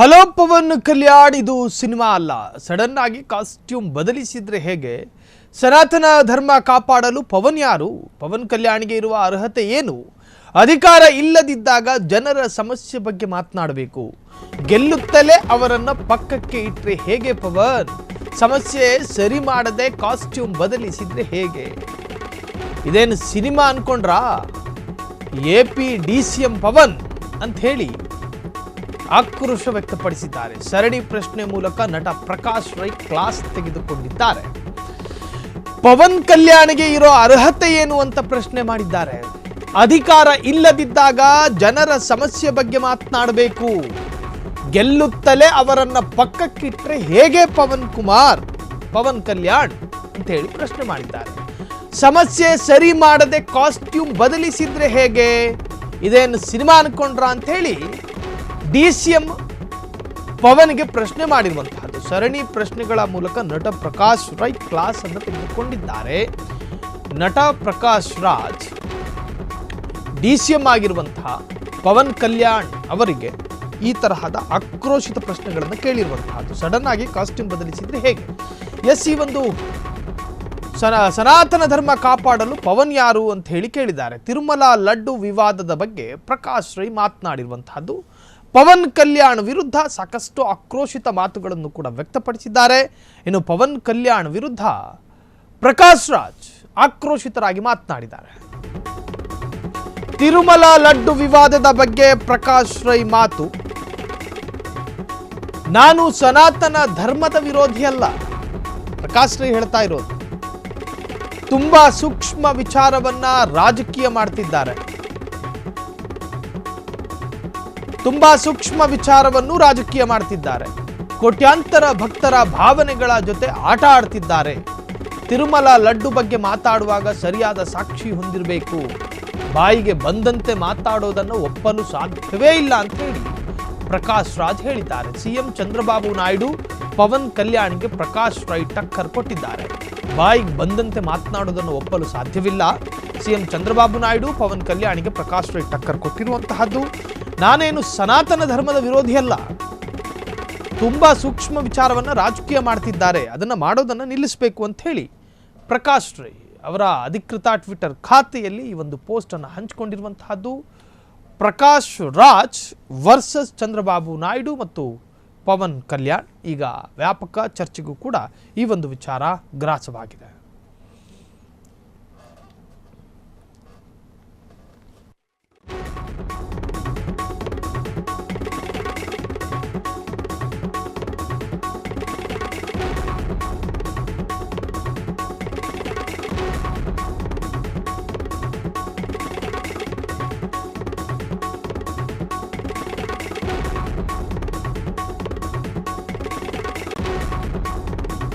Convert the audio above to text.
Hello Pavan Kalyan ಇದು cinema ಅಲ್ಲ. Sudden ಆಗಿ ಕಾಸ್ಟ್ಯೂಮ್ ಬದಲಿಸಿದ್ರೆ ಹೇಗೆ? ಸನಾತನ ಧರ್ಮ ಕಾಪಾಡಲು ಪವನ್ ಯಾರು? ಪವನ್ ಕಲ್ಯಾಣ್ಗೆ ಇರುವ ಅರ್ಹತೆ ಏನು? ಅಧಿಕಾರ ಇಲ್ಲದಿದ್ದಾಗ ಜನರ ಸಮಸ್ಯೆ ಬಗ್ಗೆ ಮಾತನಾಡಬೇಕು. ಗೆಲ್ಲುತ್ತಲೇ ಅವರನ್ನು ಪಕ್ಕಕ್ಕೆ ಇಟ್ಟರೆ ಹೇಗೆ ಪವನ್? ಸಮಸ್ಯೆ ಸರಿ ಮಾಡದೆ ಕಾಸ್ಟ್ಯೂಮ್ ಬದಲಿಸಿದ್ರೆ ಹೇಗೆ? ಇದೇನು cinema ಅನ್ಕೊಂಡ್ರಾ? A P D C M Pavan ಅಂತ ಹೇಳಿ ಆಕ್ರೋಶ ವ್ಯಕ್ತಪಡಿಸಿದ್ದಾರೆ. ಸರಣಿ ಪ್ರಶ್ನೆ ಮೂಲಕ ನಟ ಪ್ರಕಾಶ್ ರೈ ಕ್ಲಾಸ್ ತೆಗೆದುಕೊಂಡಿದ್ದಾರೆ. ಪವನ್ ಕಲ್ಯಾಣ್ಗೆ ಇರೋ ಅರ್ಹತೆ ಏನು ಅಂತ ಪ್ರಶ್ನೆ ಮಾಡಿದ್ದಾರೆ. ಅಧಿಕಾರ ಇಲ್ಲದಿದ್ದಾಗ ಜನರ ಸಮಸ್ಯೆ ಬಗ್ಗೆ ಮಾತನಾಡಬೇಕು. ಗೆಲ್ಲುತ್ತಲೇ ಅವರನ್ನ ಪಕ್ಕಕ್ಕಿಟ್ರೆ ಹೇಗೆ ಪವನ್ ಕುಮಾರ್? ಪವನ್ ಕಲ್ಯಾಣ್ ಅಂತ ಹೇಳಿ ಪ್ರಶ್ನೆ ಮಾಡಿದ್ದಾರೆ. ಸಮಸ್ಯೆ ಸರಿ ಮಾಡದೆ ಕಾಸ್ಟ್ಯೂಮ್ ಬದಲಿಸಿದ್ರೆ ಹೇಗೆ? ಇದೇನು ಸಿನಿಮಾ ಅನ್ಕೊಂಡ್ರ ಅಂತ ಹೇಳಿ ಡಿ ಸಿ ಎಂ ಪವನ್ಗೆ ಪ್ರಶ್ನೆ ಮಾಡಿರುವಂತಹದ್ದು. ಸರಣಿ ಪ್ರಶ್ನೆಗಳ ಮೂಲಕ ನಟ ಪ್ರಕಾಶ್ ರೈ ಕ್ಲಾಸ್ ಅನ್ನು ತೆಗೆದುಕೊಂಡಿದ್ದಾರೆ. ನಟ Prakash Raj, D C M ಆಗಿರುವಂತಹ ಪವನ್ ಕಲ್ಯಾಣ್ ಅವರಿಗೆ ಈ ತರಹದ ಆಕ್ರೋಶಿತ ಪ್ರಶ್ನೆಗಳನ್ನು ಕೇಳಿರುವಂತಹದ್ದು. ಸಡನ್ ಆಗಿ ಕಾಸ್ಟ್ಯೂಮ್ ಬದಲಿಸಿದ್ರೆ ಹೇಗೆ? ಎಸ್, ಈ ಒಂದು ಸನ, ಸನಾತನ ಧರ್ಮ ಕಾಪಾಡಲು ಪವನ್ ಯಾರು ಅಂತ ಹೇಳಿ ಕೇಳಿದ್ದಾರೆ. ತಿರುಮಲ ಲಡ್ಡು ವಿವಾದದ ಬಗ್ಗೆ ಪ್ರಕಾಶ್ ರೈ ಮಾತನಾಡಿರುವಂತಹದ್ದು. ಪವನ್ ಕಲ್ಯಾಣ್ ವಿರುದ್ಧ ಸಾಕಷ್ಟು ಆಕ್ರೋಶಿತ ಮಾತುಗಳನ್ನು ಕೂಡ ವ್ಯಕ್ತಪಡಿಸಿದ್ದಾರೆ. ಇನ್ನು ಪವನ್ ಕಲ್ಯಾಣ್ ವಿರುದ್ಧ ಪ್ರಕಾಶ್ ರಾಜ್ ಆಕ್ರೋಶಿತರಾಗಿ ಮಾತನಾಡಿದ್ದಾರೆ. ತಿರುಮಲ ಲಡ್ಡು ವಿವಾದದ ಬಗ್ಗೆ ಪ್ರಕಾಶ್ ರೈ ಮಾತು. ನಾನು ಸನಾತನ ಧರ್ಮದ ವಿರೋಧಿ ಅಲ್ಲ. ಪ್ರಕಾಶ್ ರೈ ಹೇಳ್ತಾ ಇರೋದು, ತುಂಬಾ ಸೂಕ್ಷ್ಮ ವಿಚಾರವನ್ನ ರಾಜಕೀಯ ಮಾಡ್ತಿದ್ದಾರೆ. ತುಂಬಾ ಸೂಕ್ಷ್ಮ ವಿಚಾರವನ್ನು ರಾಜಕೀಯ ಮಾಡ್ತಿದ್ದಾರೆ. ಕೋಟ್ಯಾಂತರ ಭಕ್ತರ ಭಾವನೆಗಳ ಜೊತೆ ಆಟ ಆಡ್ತಿದ್ದಾರೆ. ತಿರುಮಲ ಲಡ್ಡು ಬಗ್ಗೆ ಮಾತಾಡುವಾಗ ಸರಿಯಾದ ಸಾಕ್ಷಿ ಹೊಂದಿರಬೇಕು. ಬಾಯಿಗೆ ಬಂದಂತೆ ಮಾತಾಡೋದನ್ನು ಒಪ್ಪಲು ಸಾಧ್ಯವೇ ಇಲ್ಲ ಅಂತ ಹೇಳಿ ಪ್ರಕಾಶ್ ರಾಜ್ ಹೇಳಿದ್ದಾರೆ. ಸಿಎಂ ಚಂದ್ರಬಾಬು ನಾಯ್ಡು ಪವನ್ ಕಲ್ಯಾಣ್ಗೆ ಪ್ರಕಾಶ್ ರೈ ಟಕ್ಕರ್ ಕೊಟ್ಟಿದ್ದಾರೆ. ಬಾಯಿಗೆ ಬಂದಂತೆ ಮಾತನಾಡೋದನ್ನು ಒಪ್ಪಲು ಸಾಧ್ಯವಿಲ್ಲ. ಸಿಎಂ ಚಂದ್ರಬಾಬು ನಾಯ್ಡು ಪವನ್ ಕಲ್ಯಾಣ್ಗೆ ಪ್ರಕಾಶ್ ರೈ ಟಕ್ಕರ್ ಕೊಟ್ಟಿರುವಂತಹದ್ದು ನಾನೇನು ಸನಾತನ ಧರ್ಮದ ವಿರೋಧಿ ಅಲ್ಲ. ತುಂಬಾ ಸೂಕ್ಷ್ಮ ವಿಚಾರವನ್ನ ರಾಜಕೀಯ ಮಾಡ್ತಿದ್ದಾರೆ. ಅದನ್ನ ಮಾಡೋದನ್ನ ನಿಲ್ಲಿಸಬೇಕು ಅಂತ ಹೇಳಿ ಪ್ರಕಾಶ್ ರೈ ಅವರ ಅಧಿಕೃತ ಟ್ವಿಟರ್ ಖಾತೆಯಲ್ಲಿ ಈ ಒಂದು ಪೋಸ್ಟ್ ಅನ್ನು ಹಂಚಿಕೊಂಡಿರುವಂತಹದ್ದು. ಪ್ರಕಾಶ್ ರಾಜ್ ವರ್ಸಸ್ ಚಂದ್ರಬಾಬು ನಾಯ್ಡು ಮತ್ತು ಪವನ್ ಕಲ್ಯಾಣ್. ಈಗ ವ್ಯಾಪಕ ಚರ್ಚೆಗೂ ಕೂಡ ಈ ಒಂದು ವಿಚಾರ ಗ್ರಾಸವಾಗಿದೆ.